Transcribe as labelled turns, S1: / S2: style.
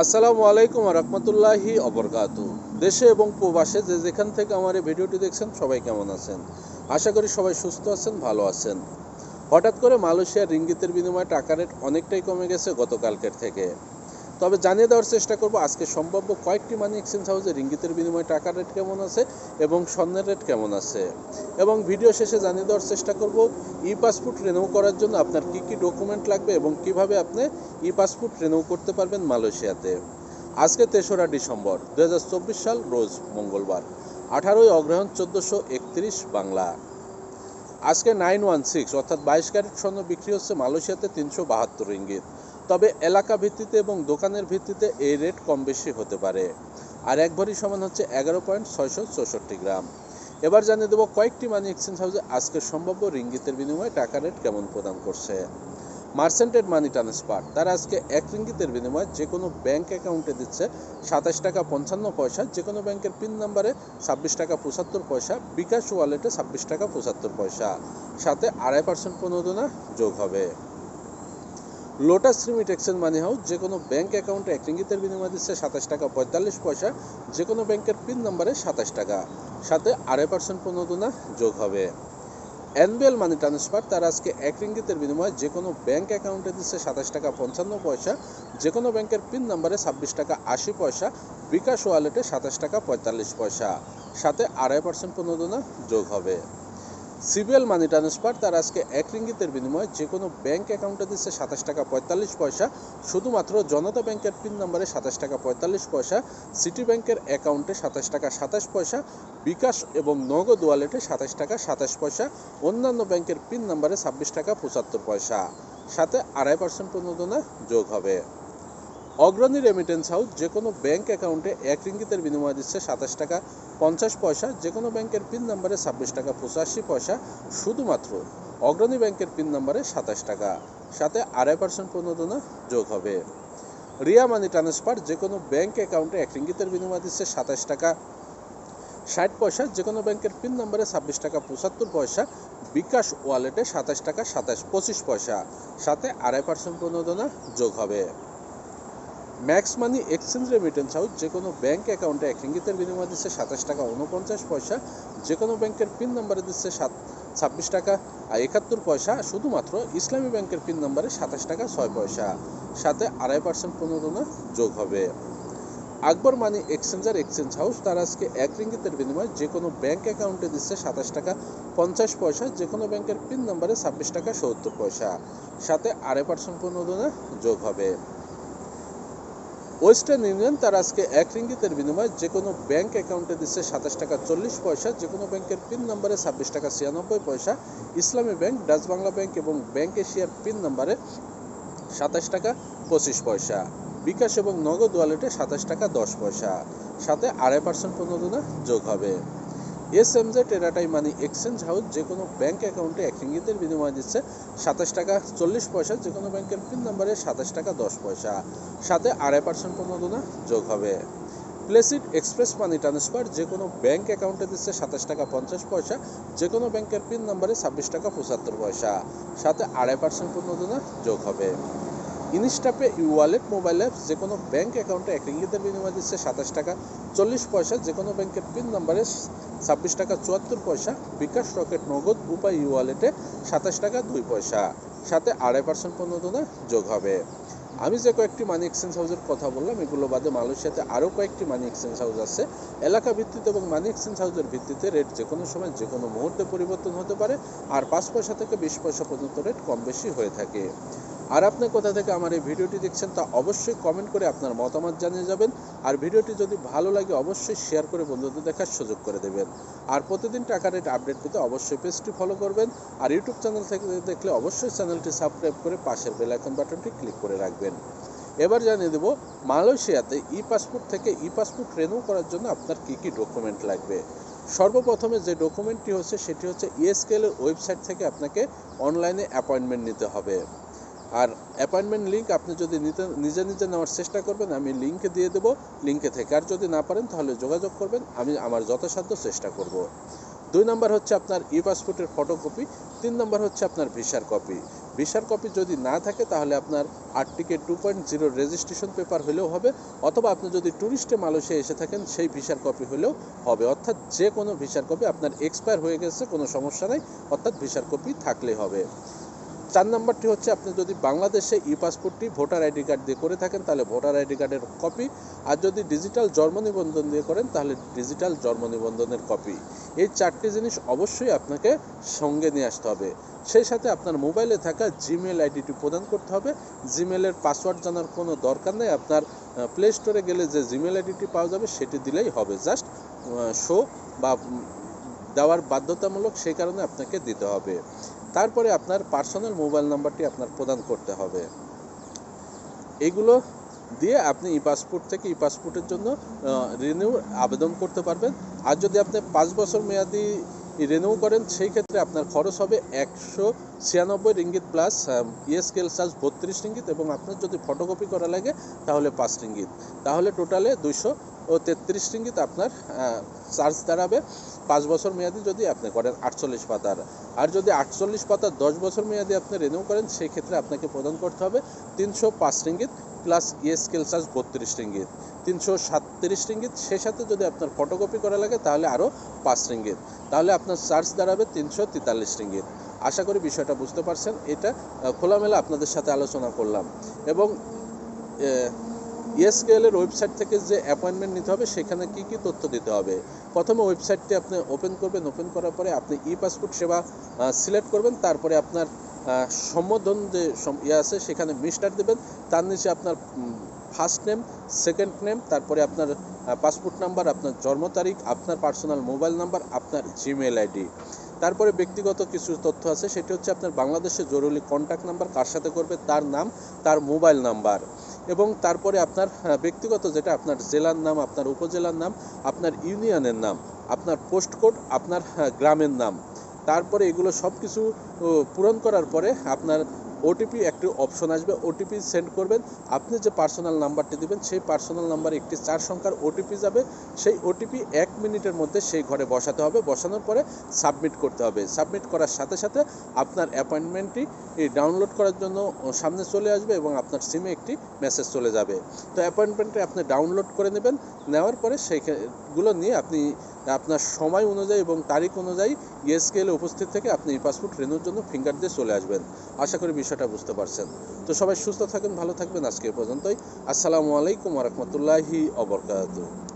S1: আসসালামু আলাইকুম রহমতুল্লাহি অবরকাত দেশে এবং প্রবাসে যে যেখান থেকে আমার এই ভিডিওটি দেখছেন, সবাই কেমন আছেন? আশা করি সবাই সুস্থ আছেন, ভালো আছেন। হঠাৎ করে মালয়েশিয়ার রিঙ্গিতের বিনিময়ে টাকা রেট অনেকটাই কমে গেছে গতকালকের থেকে। তবে জানিয়ে দেওয়ার চেষ্টা করব, আজকে সম্ভাব্য কয়েকটি মানি এক্সচেঞ্জ হাউসে রিঙ্গিতের বিনিময়ে টাকার রেট কেমন আছে এবং স্বর্ণের রেট কেমন আছে? এবং ভিডিও শেষে জানিয়ে দেওয়ার চেষ্টা করব ই পাসপোর্ট রেনিউ করার জন্য আপনার কি কি ডকুমেন্ট লাগবে এবং কীভাবে আপনি ই পাসপোর্ট রেনিউ করতে পারবেন মালয়েশিয়াতে? আজকে তেসরা ডিসেম্বর দু হাজার চব্বিশ সাল, রোজ মঙ্গলবার, আঠারোই অগ্রহণ চোদ্দোশো বাংলা। আজকে নাইন ওয়ান সিক্স অর্থাৎ বাইশ ক্যারেট স্বর্ণ বিক্রি হচ্ছে মালয়েশিয়াতে তিনশো বাহাত্তর রিঙ্গিত। তবে এলাকা ভিত্তিতে এবং দোকানের ভিত্তিতে এই রেট কম বেশি হতে পারে। আর এক ভরি সমান হচ্ছে এগারো পয়েন্ট ছয়শো চৌষট্টি গ্রাম। এবার জানিয়ে দেবো কয়েকটি মানি এক্সচেঞ্জ হাউসে আজকে সম্ভাব্য রিঙ্গিতের বিনিময়ে টাকা রেট কেমন প্রদান করছে। মার্সেন্টেড মানি ট্রান্সফার, তারা আজকে এক রিঙ্গিতের বিনিময়ে যে কোনো ব্যাংক অ্যাকাউন্টে দিচ্ছে সাতাশ টাকা পঞ্চান্ন পয়সা যে কোনো ব্যাংকের পিন নাম্বারে ছাব্বিশ টাকা পঁচাত্তর পয়সা, বিকাশ ওয়ালেটে ছাব্বিশ টাকা পঁচাত্তর পয়সা। সাথে আড়াই পার্সেন্ট প্রণোদনা যোগ হবে। Lotus remit exchange money house যে কোনো ব্যাংক অ্যাকাউন্টে এক রিঙ্গিতের বিনিময় দিচ্ছে সাতাশ টাকা পঁয়তাল্লিশ পয়সা যে কোনো ব্যাংকের পিন নাম্বারে সাতাশ টাকা। সাথে আড়াই পার্সেন্ট প্রণোদনা যোগ হবে। এনবিএল মানি ট্রান্সফার তার আজকে এক রিঙ্গিতের বিনিময়ে যে কোনো ব্যাংক অ্যাকাউন্টে দিচ্ছে সাতাশ টাকা পঞ্চান্ন পয়সা যে কোনো ব্যাংকের পিন নাম্বারে ছাব্বিশ টাকা আশি পয়সা, বিকাশ ওয়ালেটে সাতাশ টাকা পঁয়তাল্লিশ পয়সা। সাথে আড়াই পার্সেন্ট প্রণোদনা যোগ হবে। সিবিএল মানি ট্রান্সফার, তার আজকে এক রিঙ্গিতের বিনিময়ে যে কোনো ব্যাংক অ্যাকাউন্টে দিচ্ছে সাতাশ টাকা পঁয়তাল্লিশ পয়সা, শুধুমাত্র জনতা ব্যাংকের পিন নাম্বারে সাতাশ টাকা পঁয়তাল্লিশ পয়সা, সিটি ব্যাংকের অ্যাকাউন্টে সাতাশ টাকা সাতাশ পয়সা, বিকাশ এবং নগদ ওয়ালেটে সাতাশ টাকা সাতাশ পয়সা, অন্যান্য ব্যাংকের পিন নাম্বারে ছাব্বিশ টাকা পঁচাত্তর পয়সা। সাথে আড়াই পার্সেন্ট প্রণোদনা যোগ হবে। অগ্রণী রেমিটেন্স হাউস যে কোনো ব্যাংক অ্যাকাউন্টে এক রিঙ্গিতের বিনিময় দিচ্ছে সাতাশ টাকা, পঞ্চাশ পয়সা যে কোনো ব্যাংকের পিন নাম্বারে ছাব্বিশ টাকা, পঁচাশি পয়সা, শুধুমাত্র অগ্রণী ব্যাংকের পিন নাম্বারে সাতাশ টাকা। সাথে আড়াই পার্সেন্ট প্রণোদনা যোগ হবে। রিয়া মানি ট্রান্সফার যে কোনো ব্যাংক অ্যাকাউন্টে এক রিঙ্গিতের বিনিময় দিচ্ছে সাতাশ টাকা, ষাট পয়সা যে কোনো ব্যাংকের পিন নাম্বারে ছাব্বিশ টাকা, পঁচাত্তর পয়সা, বিকাশ ওয়ালেটে সাতাশ টাকা, সাতাশ, পঁচিশ পয়সা। সাথে আড়াই পার্সেন্ট প্রণোদনা যোগ হবে। Max money exchange remittance house যে কোনো ব্যাঙ্ক অ্যাকাউন্টে এক রিঙ্গিতের বিনিময় দিচ্ছে সাতাশ টাকা উনপঞ্চাশ পয়সা, যে কোনো ব্যাংকের পিন নাম্বারে দিচ্ছে সাত, ছাব্বিশ টাকা আর একাত্তর পয়সা শুধুমাত্র ইসলামী ব্যাংকের পিন নাম্বারে সাতাশ টাকা ছয় পয়সা। সাথে আড়াই পার্সেন্ট প্রণোদনা যোগ হবে। Akbar money exchanger exchange house, তার আজকে এক রিঙ্গিতের বিনিময়ে যে কোনো ব্যাঙ্ক অ্যাকাউন্টে দিচ্ছে সাতাশ টাকা পঞ্চাশ পয়সা, যে কোনো ব্যাংকের পিন নাম্বারে ছাব্বিশ টাকা সত্তর পয়সা। সাথে আড়াই পার্সেন্ট প্রণোদনা যোগ হবে। ওয়েস্টার্ন ইউনিয়ন তার আজকে এক রিঙ্গিতের বিনিময়ে যে কোনো ব্যাংক অ্যাকাউন্টে দিচ্ছে সাতাশ টাকা চল্লিশ পয়সা, যে কোনো ব্যাংকের পিন নাম্বারে ছাব্বিশ টাকা ছিয়ানব্বই পয়সা, Islami bank, Dutch Bangla bank এবং ব্যাংক এশিয়ার পিন নাম্বারে সাতাশ টাকা পঁচিশ পয়সা, বিকাশ এবং নগদ ওয়ালেটে সাতাশ টাকা দশ পয়সা, সাথে আড়াই পার্সেন্ট পণ্য যোগ হবে। এস এম জে টেরাটাই মানি এক্সচেঞ্জ হাউস যে কোনো ব্যাঙ্ক অ্যাকাউন্টে এক রিঙ্গিতের বিনিময় দিচ্ছে সাতাশ টাকা চল্লিশ পয়সা যে কোনো ব্যাংকের পিন নাম্বারে সাতাশ টাকা দশ পয়সা। সাথে আড়াই পার্সেন্ট প্রণোদনা যোগ হবে। প্লেসিড এক্সপ্রেস মানি ট্রান্সফার যে কোনো ব্যাঙ্ক অ্যাকাউন্টে দিচ্ছে সাতাশ টাকা পঞ্চাশ পয়সা যে কোনো ব্যাংকের পিন নাম্বারে ছাব্বিশ টাকা পঁচাত্তর পয়সা। সাথে আড়াই পার্সেন্ট প্রণোদনা যোগ হবে। ইনস্টাপে ওয়ালেট মোবাইল অ্যাপ যে কোনো ব্যাঙ্ক অ্যাকাউন্টে এক রিঙ্গিতের বিনিময় দিচ্ছে সাতাশ টাকা, চল্লিশ পয়সা, যে কোনো ব্যাংকের পিন নাম্বারে ছাব্বিশ টাকা, চুয়াত্তর পয়সা, বিকাশ রকেট নগদ উপায় ওয়ালেটে সাতাশ টাকা, দুই পয়সা। সাথে আড়াই পার্সেন্ট প্রণোদনা যোগ হবে। আমি যে কয়েকটি মানি এক্সচেঞ্জ হাউসের কথা বললাম, এগুলো বাদে মালয়েশিয়াতে আরও কয়েকটি মানি এক্সচেঞ্জ হাউস আছে। এলাকা ভিত্তিতে এবং মানি এক্সচেঞ্জ হাউসের ভিত্তিতে রেট যে কোনো সময়, যে কোনো মুহূর্তে পরিবর্তন হতে পারে, আর পাঁচ পয়সা থেকে বিশ পয়সা পর্যন্ত রেট কম বেশি হয়ে থাকে। আর আপনি কোথা থেকে আমার এই ভিডিওটি দেখছেন তা অবশ্যই কমেন্ট করে আপনার মতামত জানিয়ে যাবেন। আর ভিডিওটি যদি ভালো লাগে, অবশ্যই শেয়ার করে বন্ধুদের দেখার সুযোগ করে দেবেন। আর প্রতিদিন টাকা রেট আপডেট পেতে অবশ্যই পেজটি ফলো করবেন। আর ইউটিউব চ্যানেল থেকে দেখলে অবশ্যই চ্যানেলটি সাবস্ক্রাইব করে পাশের বেল আইকন বাটনটি ক্লিক করে রাখবেন। এবার জানিয়ে দেবো, মালয়েশিয়াতে ই পাসপোর্ট থেকে ই পাসপোর্ট রেনিউ করার জন্য আপনার কী কী ডকুমেন্ট লাগবে? সর্বপ্রথমে যে ডকুমেন্টটি হচ্ছে, সেটি হচ্ছে ইএসকেএল এর ওয়েবসাইট থেকে আপনাকে অনলাইনে অ্যাপয়েন্টমেন্ট নিতে হবে। আর অ্যাপয়েন্টমেন্ট লিঙ্ক আপনি যদি নিতে, নিজে নিজে নেওয়ার চেষ্টা করবেন, আমি লিঙ্কে দিয়ে দেবো। লিঙ্কে থেকে আর যদি না পারেন, তাহলে যোগাযোগ করবেন। আমি আমার যথাসাধ্য চেষ্টা করব। দুই নম্বর হচ্ছে আপনার ই পাসপোর্টের ফটোকপি তিন নম্বর হচ্ছে আপনার ভিসার কপি ভিসার কপি যদি না থাকে, তাহলে আপনার আরটিকে two point zero registration paper হলেও হবে, অথবা আপনি যদি ট্যুরিস্টে মালয়েশিয়া এসে থাকেন, সেই ভিসার কপি হলেও হবে। অর্থাৎ যে কোনো ভিসার কপি আপনার এক্সপায়ার হয়ে গেছে, কোনো সমস্যা নেই, অর্থাৎ ভিসার কপি থাকলেই হবে। চার নম্বরটি হচ্ছে আপনি যদি বাংলাদেশে ই পাসপোর্টটি ভোটার আইডি কার্ড দিয়ে করে থাকেন, তাহলে ভোটার আইডি কার্ডের কপি। আর যদি ডিজিটাল জন্ম নিবন্ধন দিয়ে করেন, তাহলে ডিজিটাল জন্ম নিবন্ধনের কপি। এই চারটি জিনিস অবশ্যই আপনাকে সঙ্গে নিয়ে আসতে হবে। সেই সাথে আপনার মোবাইলে থাকা জিমেল আইডিটি প্রদান করতে হবে। জিমেলের পাসওয়ার্ড জানার কোনো দরকার নেই। আপনার প্লে স্টোরে গেলে যে জিমেল আইডিটি পাওয়া যাবে, সেটি দিলেই হবে। জাস্ট শো বা দেওয়ার বাধ্যতামূলক সেই কারণে আপনাকে দিতে হবে। তারপরে আপনার পার্সোনাল মোবাইল নাম্বারটি আপনার প্রদান করতে হবে। এগুলো দিয়ে আপনি ই পাসপোর্ট থেকে ই পাসপোর্টের জন্য রিনিউ আবেদন করতে পারবেন। আর যদি আপনি পাঁচ বছর মেয়াদি রিনিউ করেন, সেই ক্ষেত্রে আপনার খরচ হবে একশো ছিয়ানব্বই রিঙ্গিত প্লাস ইএসকেল চার্জ বত্রিশ রিঙ্গিত এবং আপনার যদি ফটোকপি করা লাগে, তাহলে পাঁচ রিঙ্গিত। তাহলে টোটালে দুইশো ও তেত্রিশ রিঙ্গিত আপনার চার্জ দাঁড়াবে। পাঁচ বছর মেয়াদি যদি আপনি করেন আটচল্লিশ পাতার। আর যদি আটচল্লিশ পাতার দশ বছর মেয়াদি আপনি রিনিউ করেন সেই ক্ষেত্রে আপনাকে প্রদান করতে হবে তিনশো পাঁচ রিঙ্গিত প্লাস ইএসকেল চার্জ বত্রিশ রিঙ্গিত। তিনশো সাতত্রিশ রিঙ্গিত, সে সাথে যদি আপনার ফটোকপি করা লাগে, তাহলে আরও পাঁচ রিঙ্গিত। তাহলে আপনার চার্জ দাঁড়াবে তিনশো তেতাল্লিশ রিঙ্গিত। আশা করি বিষয়টা বুঝতে পারছেন। এটা খোলামেলা আপনাদের সাথে আলোচনা করলাম। এবং ইএসকেএল এর ওয়েবসাইট থেকে যে অ্যাপয়েন্টমেন্ট নিতে হবে, সেখানে কি কি তথ্য দিতে হবে? প্রথমে ওয়েবসাইটটি আপনি ওপেন করবেন। ওপেন করার পরে আপনি ই পাসপোর্ট সেবা সিলেক্ট করবেন। তারপরে আপনার সম্বোধন যে ইয়ে আছে, সেখানে মিস্টার দেবেন। তার নিচে আপনার ফার্স্ট নেম সেকেন্ড নেম তারপরে আপনার পাসপোর্ট নাম্বার আপনার জন্ম তারিখ, আপনার পার্সোনাল মোবাইল নাম্বার আপনার জিমেল আইডি তারপরে ব্যক্তিগত কিছু তথ্য আছে, সেটি হচ্ছে আপনার বাংলাদেশের জরুরি কন্ট্যাক্ট নাম্বার কার সাথে করবে, তার নাম, তার মোবাইল নাম্বার এবং তারপরে আপনার ব্যক্তিগত যেটা, আপনার জেলার নাম, আপনার উপজেলার নাম, আপনার ইউনিয়নের নাম, আপনার পোস্ট কোড আপনার গ্রামের নাম। তারপরে এগুলো সব কিছু পূরণ করার পরে আপনার ওটিপি একটি অপশন আসবে ওটিপি সেন্ড করবেন, আপনি যে পার্সোনাল নাম্বারটি দিবেন, সেই পার্সোনাল নাম্বারে একটি চার সংখ্যার ওটিপি যাবে, সেই ওটিপি এক মিনিটের মধ্যে সেই ঘরে বসাতে হবে, বসানোর পরে সাবমিট করতে হবে। সাবমিট করার সাথে সাথে আপনার অ্যাপয়েন্টমেন্টটি ডাউনলোড করার জন্য সামনে চলে আসবে এবং আপনার সিমে একটি মেসেজ চলে যাবে। তো অ্যাপয়েন্টমেন্টটি আপনি ডাউনলোড করে নেবেন, নেওয়ার পরে সেইগুলো নিয়ে আপনি আপনার সময় অনুযায়ী এবং তারিখ অনুযায়ী ইএসকেএলে উপস্থিত থেকে আপনি এই পাসপোর্ট রেনুর জন্য ফিঙ্গার দিয়ে চলে আসবেন। আশা করি বিষয়টা বুঝতে পারছেন। তো সবাই সুস্থ থাকেন, ভালো থাকবেন। আজকে পর্যন্তই। আসসালামু আলাইকুম রহমতুল্লাহি অবরকাত